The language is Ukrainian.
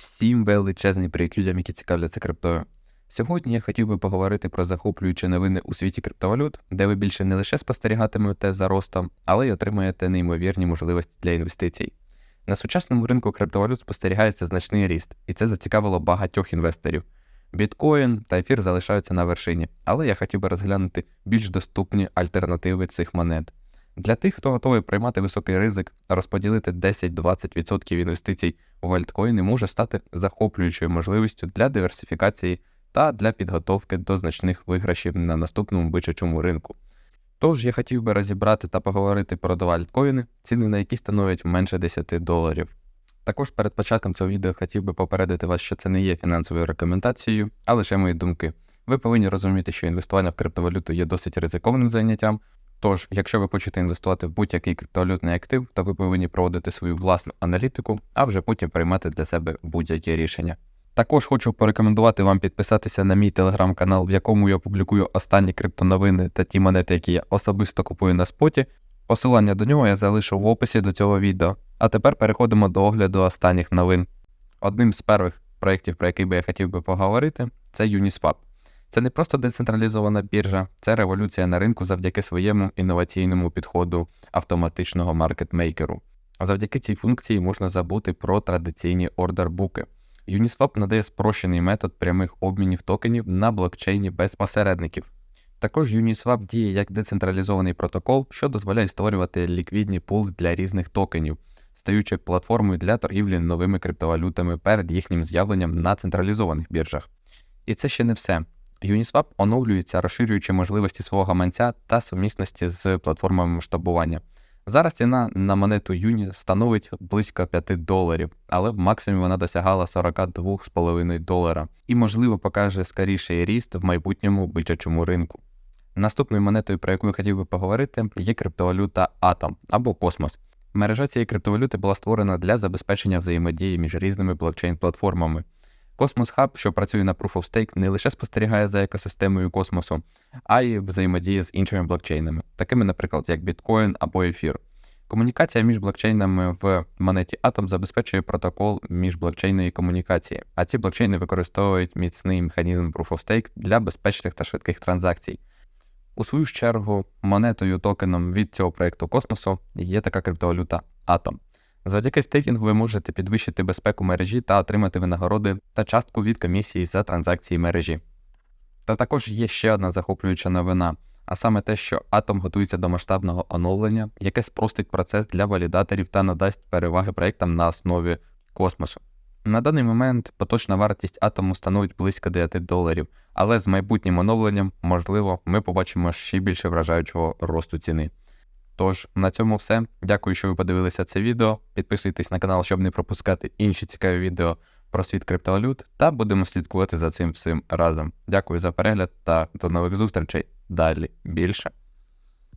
Всім величезний привіт людям, які цікавляться криптою. Сьогодні я хотів би поговорити про захоплюючі новини у світі криптовалют, де ви більше не лише спостерігатимете за ростом, але й отримаєте неймовірні можливості для інвестицій. На сучасному ринку криптовалют спостерігається значний ріст, і це зацікавило багатьох інвесторів. Біткоін та ефір залишаються на вершині, але я хотів би розглянути більш доступні альтернативи цих монет. Для тих, хто готовий приймати високий ризик, розподілити 10-20% інвестицій в альткоїни може стати захоплюючою можливістю для диверсифікації та для підготовки до значних виграшів на наступному бичачому ринку. Тож я хотів би розібрати та поговорити про два альткоїни, ціни на які становлять менше 10 доларів. Також перед початком цього відео хотів би попередити вас, що це не є фінансовою рекомендацією, а лише мої думки. Ви повинні розуміти, що інвестування в криптовалюту є досить ризикованим заняттям, Тож, якщо ви хочете інвестувати в будь-який криптовалютний актив, то ви повинні проводити свою власну аналітику, а вже потім приймати для себе будь-які рішення. Також хочу порекомендувати вам підписатися на мій телеграм-канал, в якому я публікую останні криптоновини та ті монети, які я особисто купую на споті. Посилання до нього я залишу в описі до цього відео. А тепер переходимо до огляду останніх новин. Одним з перших проєктів, про який би я хотів би поговорити, це Uniswap. Це не просто децентралізована біржа, це революція на ринку завдяки своєму інноваційному підходу автоматичного маркетмейкеру. А Завдяки цій функції можна забути про традиційні ордербуки. Uniswap надає спрощений метод прямих обмінів токенів на блокчейні без посередників. Також Uniswap діє як децентралізований протокол, що дозволяє створювати ліквідні пули для різних токенів, стаючи платформою для торгівлі новими криптовалютами перед їхнім з'явленням на централізованих біржах. І це ще не все. Uniswap оновлюється, розширюючи можливості свого гаманця та сумісності з платформами масштабування. Зараз ціна на монету Юні становить близько 5 доларів, але в максимумі вона досягала 42,5 долара і, можливо, покаже скоріший ріст в майбутньому бичачому ринку. Наступною монетою, про яку я хотів би поговорити, є криптовалюта Atom або Космос. Мережа цієї криптовалюти була створена для забезпечення взаємодії між різними блокчейн-платформами. Cosmos Hub, що працює на Proof of Stake, не лише спостерігає за екосистемою космосу, а й взаємодіє з іншими блокчейнами, такими, наприклад, як Bitcoin або Ефір. Комунікація між блокчейнами в монеті Atom забезпечує протокол міжблокчейної комунікації, а ці блокчейни використовують міцний механізм Proof of Stake для безпечних та швидких транзакцій. У свою чергу, монетою токеном від цього проєкту космосу є така криптовалюта Atom. Завдяки стейкінгу ви можете підвищити безпеку мережі та отримати винагороди та частку від комісії за транзакції мережі. Та також є ще одна захоплююча новина, а саме те, що Atom готується до масштабного оновлення, яке спростить процес для валідаторів та надасть переваги проєктам на основі космосу. На даний момент поточна вартість атому становить близько 9 доларів, але з майбутнім оновленням, можливо, ми побачимо ще більше вражаючого росту ціни. Тож, на цьому все. Дякую, що ви подивилися це відео. Підписуйтесь на канал, щоб не пропускати інші цікаві відео про світ криптовалют, та будемо слідкувати за цим всім разом. Дякую за перегляд та до нових зустрічей. Далі більше.